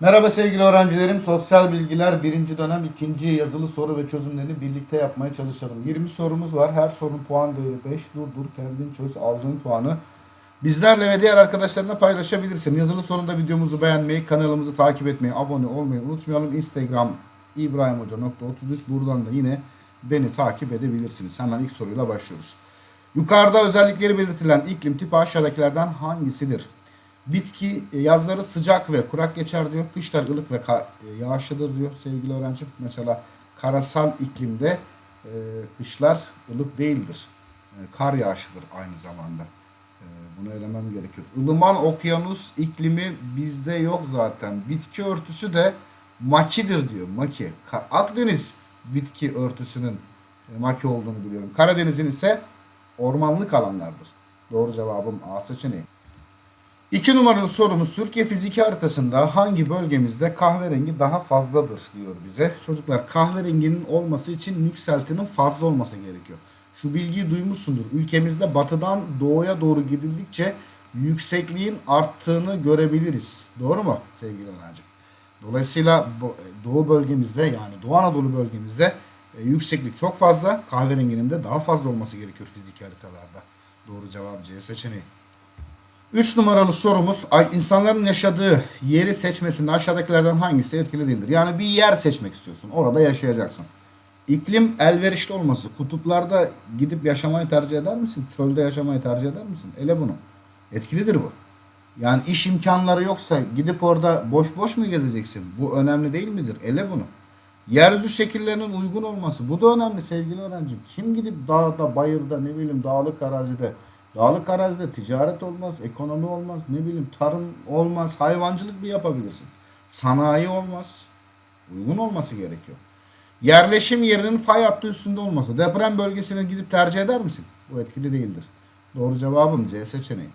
Merhaba sevgili öğrencilerim. Sosyal bilgiler birinci dönem ikinci yazılı soru ve çözümlerini birlikte yapmaya çalışalım. 20 sorumuz var. Her sorunun puan değeri 5. Dur dur kendin çöz aldığın puanı. Bizlerle ve diğer arkadaşlarına paylaşabilirsin. Yazılı sorunda videomuzu beğenmeyi, kanalımızı takip etmeyi, abone olmayı unutmayalım. Instagram ibrahimhoca.33 buradan da yine beni takip edebilirsiniz. Hemen ilk soruyla başlıyoruz. Yukarıda özellikleri belirtilen iklim tipi aşağıdakilerden hangisidir? Bitki e, yazları sıcak ve kurak geçer diyor. Kışlar ılık ve e, yağışlıdır diyor sevgili öğrencim. Mesela karasal iklimde e, kışlar ılık değildir. Kar yağışlıdır aynı zamanda. Bunu elemem gerekiyor. Ilıman okyanus iklimi bizde yok zaten. Bitki örtüsü de makidir diyor. Maki. Akdeniz bitki örtüsünün e, maki olduğunu biliyorum. Karadeniz'in ise ormanlık alanlardır. Doğru cevabım A seçeneği. İki numaralı sorumuz Türkiye fiziki haritasında hangi bölgemizde kahverengi daha fazladır diyor bize. Çocuklar kahverenginin olması için yükseltinin fazla olması gerekiyor. Şu bilgiyi duymuşsundur. Ülkemizde batıdan doğuya doğru gidildikçe yüksekliğin arttığını görebiliriz. Doğru mu sevgili öğrencim? Dolayısıyla bu- doğu bölgemizde yani Doğu Anadolu bölgemizde e, yükseklik çok fazla. Kahverenginin de daha fazla olması gerekiyor fiziki haritalarda. Doğru cevap C seçeneği. 3 numaralı sorumuz insanların yaşadığı yeri seçmesinde aşağıdakilerden hangisi etkili değildir? Yani bir yer seçmek istiyorsun. Orada yaşayacaksın. İklim elverişli olması. Kutuplarda gidip yaşamayı tercih eder misin? Çölde yaşamayı tercih eder misin? Ele bunu. Etkilidir bu. Yani iş imkanları yoksa gidip orada boş boş mu gezeceksin? Bu önemli değil midir? Ele bunu. Yeryüzü şekillerinin uygun olması. Bu da önemli sevgili öğrencim. Kim gidip dağda, bayırda, ne bileyim dağlık arazide, dağlık arazide ticaret olmaz, ekonomi olmaz, ne bileyim tarım olmaz, hayvancılık bir yapabilirsin. Sanayi olmaz. Uygun olması gerekiyor. Yerleşim yerinin fay hattı üstünde olması. Deprem bölgesine gidip tercih eder misin? Bu etkili değildir. Doğru cevabım C seçeneği.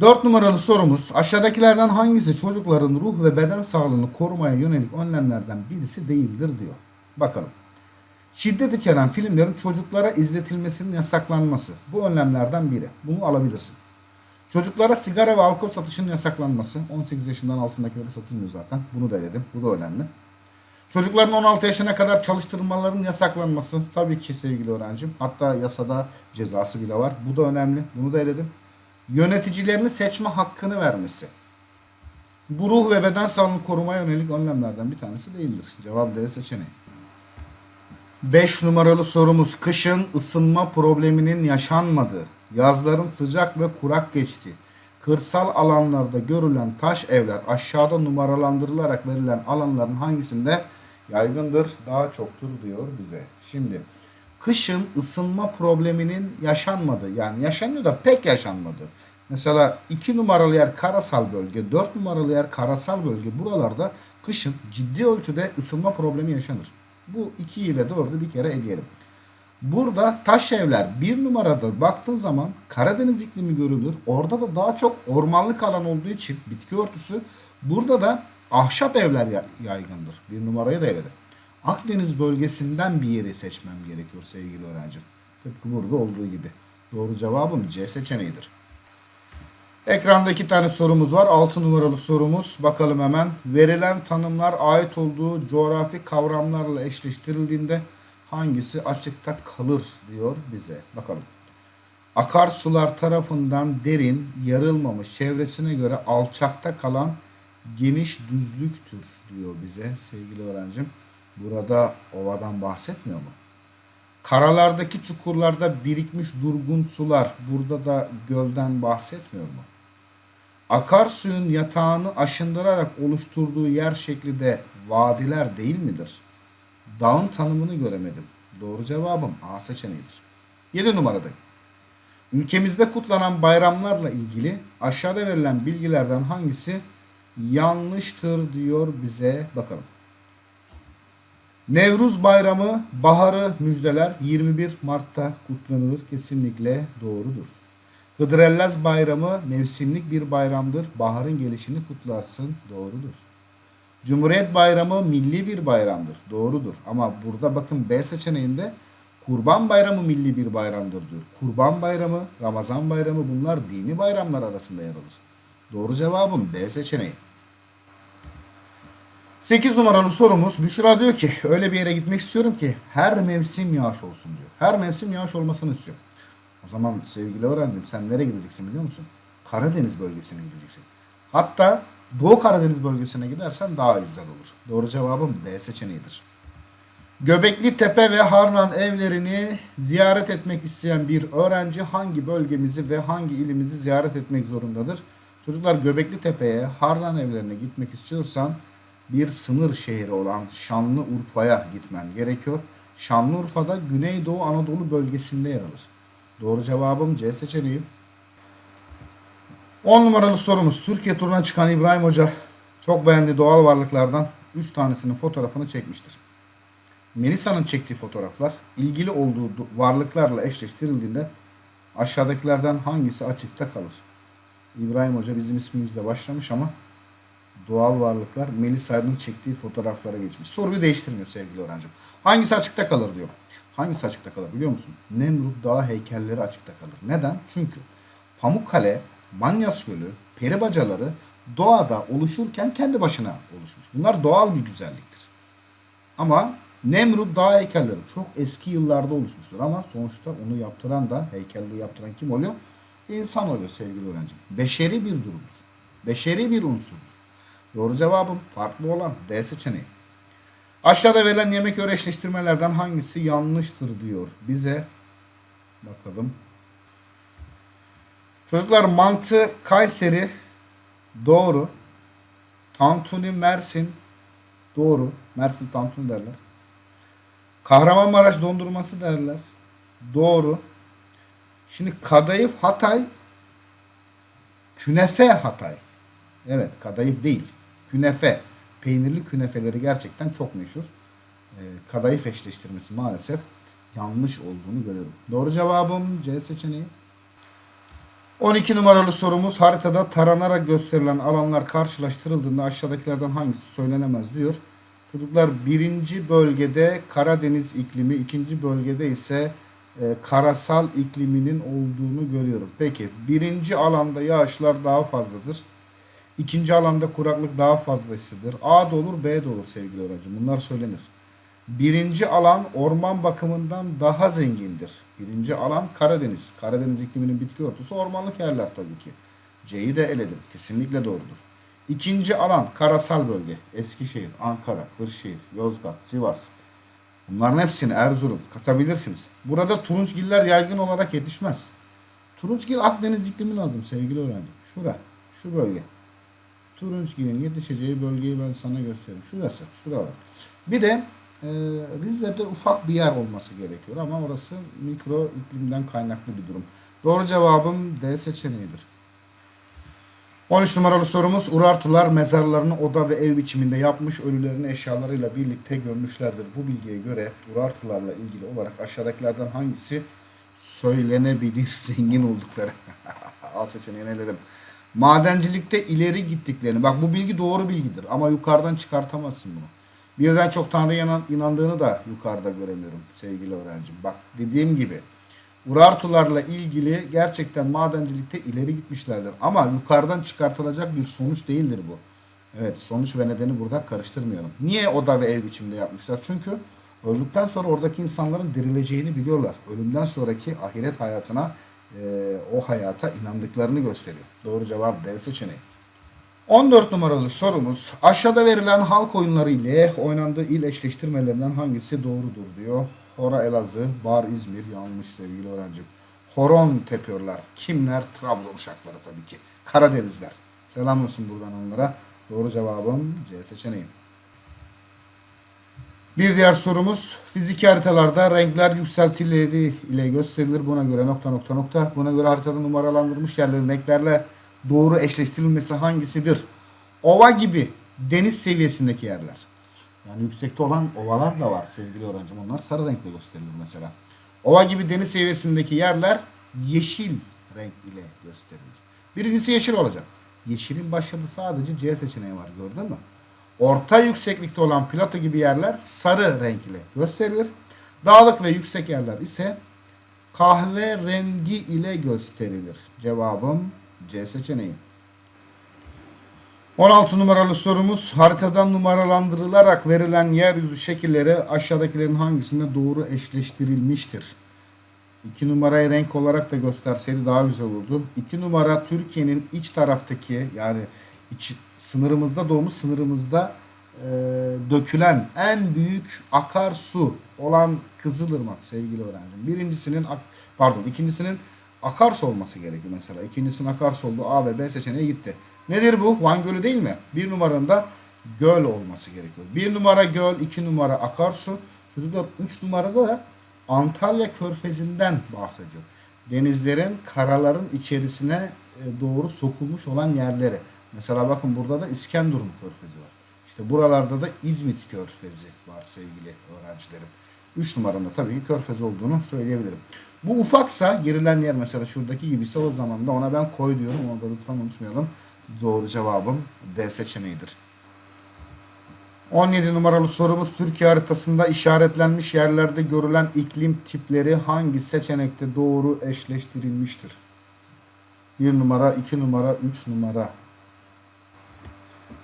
4 numaralı sorumuz aşağıdakilerden hangisi çocukların ruh ve beden sağlığını korumaya yönelik önlemlerden birisi değildir diyor. Bakalım. Şiddet içeren filmlerin çocuklara izletilmesinin yasaklanması. Bu önlemlerden biri. Bunu alabilirsin. Çocuklara sigara ve alkol satışının yasaklanması. 18 yaşından altındakilere satılmıyor zaten. Bunu da dedim. Bu da önemli. Çocukların 16 yaşına kadar çalıştırmaların yasaklanması. Tabii ki sevgili öğrencim. Hatta yasada cezası bile var. Bu da önemli. Bunu da eledim yöneticilerini seçme hakkını vermesi. Bu ruh ve beden sağlığını korumaya yönelik önlemlerden bir tanesi değildir. Cevap D seçeneği. 5 numaralı sorumuz kışın ısınma probleminin yaşanmadığı, yazların sıcak ve kurak geçtiği, kırsal alanlarda görülen taş evler aşağıda numaralandırılarak verilen alanların hangisinde yaygındır, daha çoktur diyor bize. Şimdi kışın ısınma probleminin yaşanmadığı yani yaşanıyor da pek yaşanmadı. Mesela 2 numaralı yer karasal bölge, 4 numaralı yer karasal bölge buralarda kışın ciddi ölçüde ısınma problemi yaşanır. Bu 2 ile 4'ü bir kere eleyelim. Burada taş evler bir numarada baktığın zaman Karadeniz iklimi görülür. Orada da daha çok ormanlık alan olduğu için bitki örtüsü. Burada da ahşap evler ya- yaygındır. Bir numarayı da eledim. Akdeniz bölgesinden bir yeri seçmem gerekiyor sevgili öğrencim. Tıpkı burada olduğu gibi. Doğru cevabım C seçeneğidir. Ekranda iki tane sorumuz var. 6 numaralı sorumuz. Bakalım hemen. Verilen tanımlar ait olduğu coğrafi kavramlarla eşleştirildiğinde hangisi açıkta kalır diyor bize. Bakalım. Akarsular tarafından derin, yarılmamış, çevresine göre alçakta kalan geniş düzlüktür diyor bize sevgili öğrencim. Burada ovadan bahsetmiyor mu? Karalardaki çukurlarda birikmiş durgun sular burada da gölden bahsetmiyor mu? Akarsuyun yatağını aşındırarak oluşturduğu yer şekli de vadiler değil midir? Dağın tanımını göremedim. Doğru cevabım A seçeneğidir. 7 numaradayım. Ülkemizde kutlanan bayramlarla ilgili aşağıda verilen bilgilerden hangisi yanlıştır diyor bize bakalım. Nevruz Bayramı baharı müjdeler 21 Mart'ta kutlanılır kesinlikle doğrudur. Hıdrellez Bayramı mevsimlik bir bayramdır. Baharın gelişini kutlarsın doğrudur. Cumhuriyet Bayramı milli bir bayramdır. Doğrudur. Ama burada bakın B seçeneğinde Kurban Bayramı milli bir bayramdır diyor. Kurban Bayramı, Ramazan Bayramı bunlar dini bayramlar arasında yer alır. Doğru cevabım B seçeneği. 8 numaralı sorumuz Büşra diyor ki öyle bir yere gitmek istiyorum ki her mevsim yağış olsun diyor. Her mevsim yağış olmasını istiyor. O zaman sevgili öğrencim sen nereye gideceksin biliyor musun? Karadeniz bölgesine gideceksin. Hatta Doğu Karadeniz bölgesine gidersen daha güzel olur. Doğru cevabım D seçeneğidir. Göbekli Tepe ve Harran evlerini ziyaret etmek isteyen bir öğrenci hangi bölgemizi ve hangi ilimizi ziyaret etmek zorundadır? Çocuklar Göbekli Tepe'ye, Harran evlerine gitmek istiyorsan bir sınır şehri olan Şanlıurfa'ya gitmen gerekiyor. Şanlıurfa'da Güneydoğu Anadolu bölgesinde yer alır. Doğru cevabım C seçeneği. 10 numaralı sorumuz. Türkiye turuna çıkan İbrahim Hoca çok beğendiği doğal varlıklardan 3 tanesinin fotoğrafını çekmiştir. Melisa'nın çektiği fotoğraflar ilgili olduğu du- varlıklarla eşleştirildiğinde aşağıdakilerden hangisi açıkta kalır? İbrahim Hoca bizim ismimizle başlamış ama doğal varlıklar Melisa'nın çektiği fotoğraflara geçmiş. Soruyu değiştirmiyor sevgili öğrencim. Hangisi açıkta kalır diyor. Hangisi açıkta kalır biliyor musun? Nemrut Dağı heykelleri açıkta kalır. Neden? Çünkü Pamukkale, Manyas Gölü, peri bacaları doğada oluşurken kendi başına oluşmuş. Bunlar doğal bir güzelliktir. Ama Nemrut Dağ heykelleri çok eski yıllarda oluşmuştur ama sonuçta onu yaptıran da heykelliği yaptıran kim oluyor? İnsan oluyor sevgili öğrencim. Beşeri bir durumdur. Beşeri bir unsurdur. Doğru cevabım farklı olan D seçeneği. Aşağıda verilen yemek öğreşleştirmelerden hangisi yanlıştır diyor bize. Bakalım. Çocuklar mantı Kayseri doğru. Tantuni Mersin doğru. Mersin tantuni derler. Kahramanmaraş dondurması derler. Doğru. Şimdi kadayıf Hatay künefe Hatay. Evet kadayıf değil. Künefe. Peynirli künefeleri gerçekten çok meşhur. Ee, kadayıf eşleştirmesi maalesef yanlış olduğunu görüyorum. Doğru cevabım C seçeneği. 12 numaralı sorumuz haritada taranarak gösterilen alanlar karşılaştırıldığında aşağıdakilerden hangisi söylenemez diyor. Çocuklar birinci bölgede Karadeniz iklimi, ikinci bölgede ise e, karasal ikliminin olduğunu görüyorum. Peki birinci alanda yağışlar daha fazladır. İkinci alanda kuraklık daha fazla hissedilir. A da olur B de olur sevgili öğrencim. Bunlar söylenir. Birinci alan orman bakımından daha zengindir. Birinci alan Karadeniz. Karadeniz ikliminin bitki örtüsü ormanlık yerler tabii ki. C'yi de eledim. Kesinlikle doğrudur. İkinci alan karasal bölge. Eskişehir, Ankara, Kırşehir, Yozgat, Sivas. Bunların hepsini Erzurum katabilirsiniz. Burada turunçgiller yaygın olarak yetişmez. Turunçgil Akdeniz iklimi lazım sevgili öğrenci. Şura, şu bölge. Turunçgil'in yetişeceği bölgeyi ben sana göstereyim. Şurası, şuralar. Bir de e, Rize'de ufak bir yer olması gerekiyor ama orası mikro iklimden kaynaklı bir durum. Doğru cevabım D seçeneğidir. 13 numaralı sorumuz Urartular mezarlarını oda ve ev biçiminde yapmış ölülerini eşyalarıyla birlikte gömmüşlerdir. Bu bilgiye göre Urartularla ilgili olarak aşağıdakilerden hangisi söylenebilir zengin oldukları? Al seçeneğini eledim. Madencilikte ileri gittiklerini. Bak bu bilgi doğru bilgidir ama yukarıdan çıkartamazsın bunu. Birden çok Tanrı'ya inan- inandığını da yukarıda göremiyorum sevgili öğrencim. Bak dediğim gibi Urartularla ilgili gerçekten madencilikte ileri gitmişlerdir. Ama yukarıdan çıkartılacak bir sonuç değildir bu. Evet sonuç ve nedeni burada karıştırmayalım. Niye oda ve ev biçiminde yapmışlar? Çünkü öldükten sonra oradaki insanların dirileceğini biliyorlar. Ölümden sonraki ahiret hayatına e, o hayata inandıklarını gösteriyor. Doğru cevap D seçeneği. 14 numaralı sorumuz aşağıda verilen halk oyunları ile oynandığı il eşleştirmelerinden hangisi doğrudur diyor. Hora Elazığ, Bar İzmir yanlış sevgili öğrencim. Horon tepiyorlar. Kimler? Trabzon uşakları tabii ki. Karadenizler. Selam olsun buradan onlara. Doğru cevabım C seçeneği. Bir diğer sorumuz fiziki haritalarda renkler yükseltileri ile gösterilir. Buna göre nokta nokta nokta. Buna göre haritada numaralandırılmış yerlerin renklerle doğru eşleştirilmesi hangisidir? Ova gibi deniz seviyesindeki yerler. Yani yüksekte olan ovalar da var sevgili öğrencim. Onlar sarı renkle gösterilir mesela. Ova gibi deniz seviyesindeki yerler yeşil renk ile gösterilir. Birincisi yeşil olacak. Yeşilin başladığı sadece C seçeneği var gördün mü? Orta yükseklikte olan plato gibi yerler sarı renk ile gösterilir. Dağlık ve yüksek yerler ise kahve rengi ile gösterilir. Cevabım C seçeneği. 16 numaralı sorumuz haritadan numaralandırılarak verilen yeryüzü şekilleri aşağıdakilerin hangisinde doğru eşleştirilmiştir? 2 numarayı renk olarak da gösterseydi daha güzel olurdu. 2 numara Türkiye'nin iç taraftaki yani iç, sınırımızda doğmuş sınırımızda e, dökülen en büyük akarsu olan Kızılırmak sevgili öğrencim. Birincisinin pardon ikincisinin akarsu olması gerekiyor mesela. İkincisinin akarsu olduğu A ve B seçeneği gitti. Nedir bu? Van Gölü değil mi? Bir numaranın da göl olması gerekiyor. Bir numara göl, iki numara akarsu. Çocuklar üç numarada da Antalya Körfezi'nden bahsediyor. Denizlerin, karaların içerisine e, doğru sokulmuş olan yerleri. Mesela bakın burada da İskenderun Körfezi var. İşte buralarda da İzmit Körfezi var sevgili öğrencilerim. 3 numaranın tabii Körfez olduğunu söyleyebilirim. Bu ufaksa girilen yer mesela şuradaki gibiyse o zaman da ona ben koy diyorum. Onu da lütfen unutmayalım. Doğru cevabım D seçeneğidir. 17 numaralı sorumuz Türkiye haritasında işaretlenmiş yerlerde görülen iklim tipleri hangi seçenekte doğru eşleştirilmiştir? 1 numara, 2 numara, 3 numara.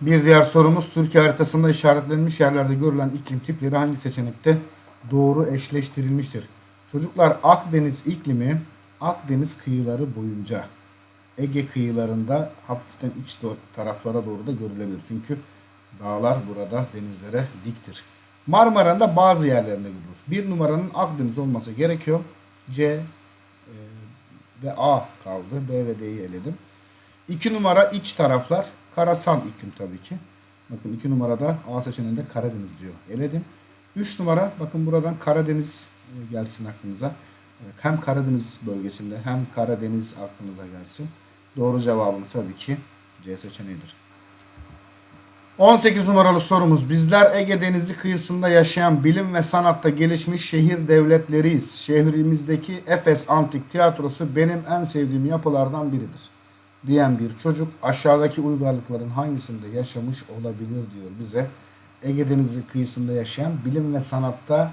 Bir diğer sorumuz Türkiye haritasında işaretlenmiş yerlerde görülen iklim tipleri hangi seçenekte doğru eşleştirilmiştir? Çocuklar Akdeniz iklimi Akdeniz kıyıları boyunca Ege kıyılarında hafiften iç taraflara doğru da görülebilir. Çünkü dağlar burada denizlere diktir. Marmara'nın bazı yerlerinde görülür. Bir numaranın Akdeniz olması gerekiyor. C e, ve A kaldı. B ve D'yi eledim. 2 numara iç taraflar. Karasal iklim tabii ki. Bakın 2 numarada A seçeneğinde Karadeniz diyor. Eledim. 3 numara bakın buradan Karadeniz e, gelsin aklınıza. E, Hem Karadeniz bölgesinde hem Karadeniz aklınıza gelsin. Doğru cevabım tabii ki C seçeneğidir. 18 numaralı sorumuz. Bizler Ege Denizi kıyısında yaşayan bilim ve sanatta gelişmiş şehir devletleriyiz. Şehrimizdeki Efes Antik Tiyatrosu benim en sevdiğim yapılardan biridir. Diyen bir çocuk aşağıdaki uygarlıkların hangisinde yaşamış olabilir diyor bize. Ege Denizi kıyısında yaşayan bilim ve sanatta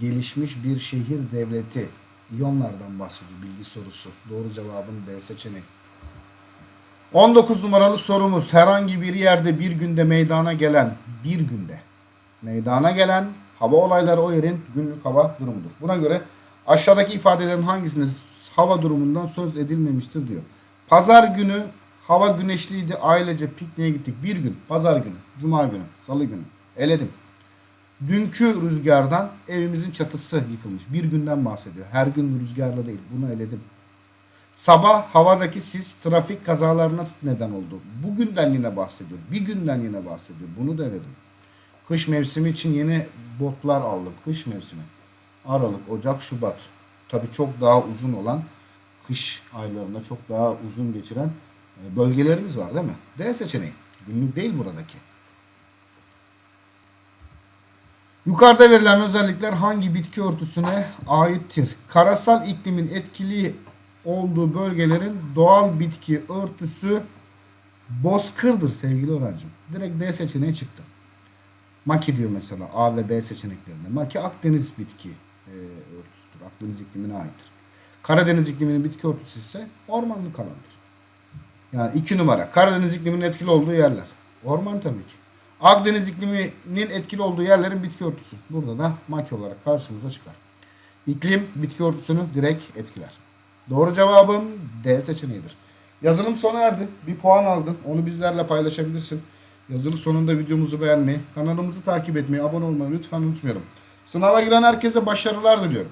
gelişmiş bir şehir devleti. İyonlardan bahsediyor bilgi sorusu. Doğru cevabın B seçeneği. 19 numaralı sorumuz herhangi bir yerde bir günde meydana gelen bir günde meydana gelen hava olayları o yerin günlük hava durumudur. Buna göre aşağıdaki ifadelerin hangisinde hava durumundan söz edilmemiştir diyor. Pazar günü hava güneşliydi ailece pikniğe gittik. Bir gün pazar günü, cuma günü, salı günü eledim. Dünkü rüzgardan evimizin çatısı yıkılmış. Bir günden bahsediyor. Her gün rüzgarlı değil. Bunu eledim. Sabah havadaki sis trafik kazalarına neden oldu. Bugünden yine bahsediyor. Bir günden yine bahsediyor. Bunu da eledim. Kış mevsimi için yeni botlar aldım. Kış mevsimi. Aralık, Ocak, Şubat. Tabii çok daha uzun olan kış aylarında çok daha uzun geçiren e, bölgelerimiz var değil mi? D seçeneği. Günlük değil buradaki. Yukarıda verilen özellikler hangi bitki örtüsüne aittir? Karasal iklimin etkili olduğu bölgelerin doğal bitki örtüsü bozkırdır sevgili öğrencim. Direkt D seçeneği çıktı. Maki diyor mesela A ve B seçeneklerinde. Maki Akdeniz bitki e, örtüsüdür. Akdeniz iklimine aittir. Karadeniz ikliminin bitki örtüsü ise ormanlık alandır. Yani iki numara. Karadeniz ikliminin etkili olduğu yerler. Orman tabii ki. Akdeniz ikliminin etkili olduğu yerlerin bitki örtüsü. Burada da maki olarak karşımıza çıkar. İklim bitki örtüsünü direkt etkiler. Doğru cevabım D seçeneğidir. Yazılım sona erdi. Bir puan aldın. Onu bizlerle paylaşabilirsin. Yazılı sonunda videomuzu beğenmeyi, kanalımızı takip etmeyi, abone olmayı lütfen unutmayalım. Sınava giren herkese başarılar diliyorum.